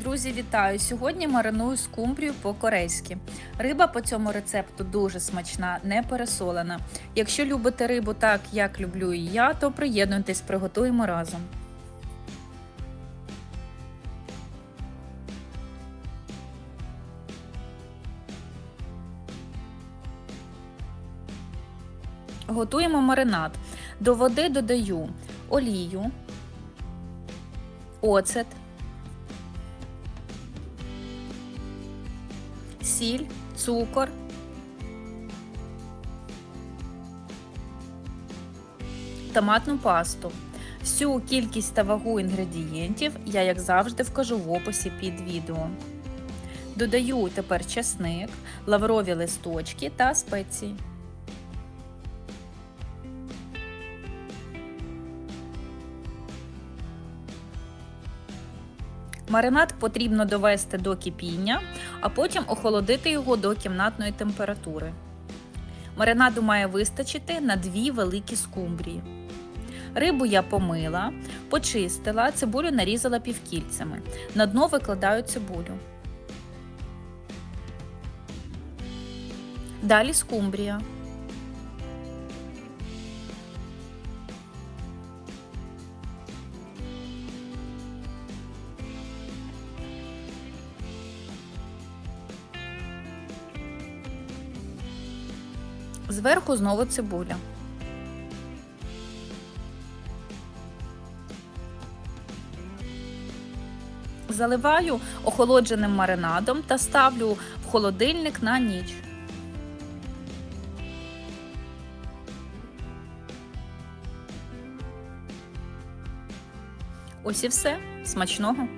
Друзі, вітаю! Сьогодні мариную скумбрію по-корейськи. Риба по цьому рецепту дуже смачна, не пересолена. Якщо любите рибу так, як люблю і я, то приєднуйтесь, приготуємо разом. Готуємо маринад. До води додаю олію, оцет, сіль, цукор, томатну пасту. Всю кількість та вагу інгредієнтів я, як завжди, вкажу в описі під відео. Додаю тепер чесник, лаврові листочки та спеції. Маринад потрібно довести до кипіння, а потім охолодити його до кімнатної температури. Маринаду має вистачити на дві великі скумбрії. Рибу я помила, почистила, цибулю нарізала півкільцями. На дно викладаю цибулю. Далі скумбрія. Зверху знову цибуля. Заливаю охолодженим маринадом та ставлю в холодильник на ніч. Ось і все. Смачного!